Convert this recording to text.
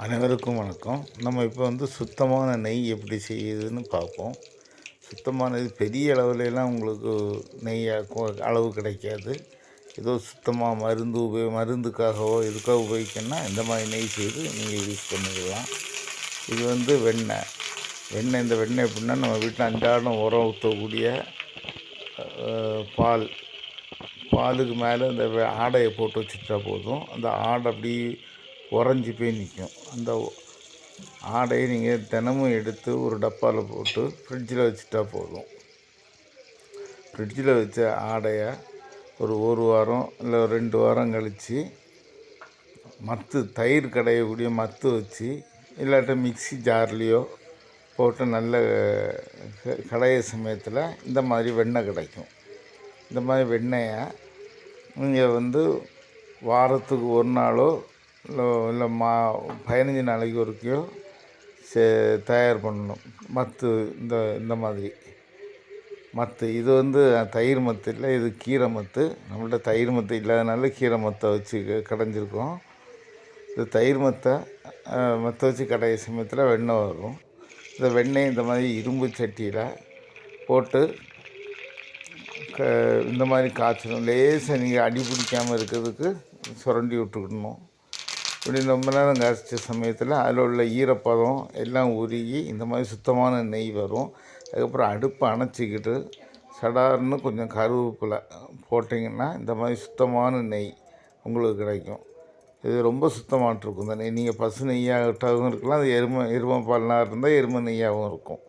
அனைவருக்கும் வணக்கம். நம்ம இப்போ வந்து சுத்தமான நெய் எப்படி செய்யுதுன்னு பார்ப்போம். சுத்தமானது பெரிய அளவுலலாம் உங்களுக்கு நெய் அளவு கிடைக்காது. ஏதோ சுத்தமாக மருந்து உபயோ மருந்துக்காகவோ இதுக்காக உபயோகிக்கணும்னா இந்த மாதிரி நெய் செய்து நீங்கள் யூஸ் பண்ணிக்கலாம். இது வந்து வெண்ணெய். வெண்ணெய் இந்த வெண்ணெய் எப்படின்னா நம்ம வீட்டில் அன்றாடம் உரம் ஊற்றக்கூடிய பால். பாலுக்கு மேலே இந்த ஆடையை போட்டு வச்சுட்டா போதும். அந்த ஆடை அப்படி உறைஞ்சி போய் நிற்கும் அந்த ஆடையை நீங்கள் தினமும் எடுத்து ஒரு டப்பாவில் போட்டு ஃப்ரிட்ஜில் வச்சுட்டா போதும். ஃப்ரிட்ஜில் வச்ச ஆடையை ஒரு ஒரு வாரம் இல்லை ரெண்டு வாரம் கழித்து மத்து தயிர் கடையக்கூடிய மத்து வச்சு இல்லாட்ட மிக்ஸி ஜார்லேயோ போட்டு நல்ல க- கடைய சமயத்தில் இந்த மாதிரி வெண்ணெய் கிடைக்கும். இந்த மாதிரி வெண்ணெயை நீங்கள் வந்து வாரத்துக்கு ஒரு நாளோ இல்லை இல்லை மா பதினஞ்சு நாளைக்கு ஒருக்கையோ சே தயார் பண்ணணும். மத்து இந்த இந்த மாதிரி. மத்து இது வந்து தயிர் மத்து இல்லை இது கீரை மத்து. நம்மள்ட்ட தயிர் மத்து இல்லாதனால கீரை மத்தை வச்சு கடைஞ்சிருக்கோம். இது தயிர் மத்தை மற்ற மத்தை வச்சு கடைய சமயத்தில் வெண்ணெய் வரும். இந்த வெண்ணெய் இந்த மாதிரி இரும்பு சட்டியில் போட்டு க இந்த மாதிரி காய்ச்சணும். லேசாக நீங்கள் அடி பிடிக்காமல் இருக்கிறதுக்கு சுரண்டி விட்டுக்கணும். இப்படி ரொம்ப நேரம் காய்ச்ச சமயத்தில் அதில் உள்ள ஈரப்பதம் எல்லாம் உருகி இந்த மாதிரி சுத்தமான நெய் வரும். அதுக்கப்புறம் அடுப்பை அணைச்சிக்கிட்டு சடார்னு கொஞ்சம் கருவேப்பிலை போட்டிங்கன்னா இந்த மாதிரி சுத்தமான நெய் உங்களுக்கு கிடைக்கும். இது ரொம்ப சுத்தமாட்டு இருக்கும் இந்த நெய். நீங்கள் பசு நெய்யாகட்டாகவும் இருக்கலாம் அது எருமை எருமை பால்னா இருந்தால் எருமை நெய்யாகவும் இருக்கும்.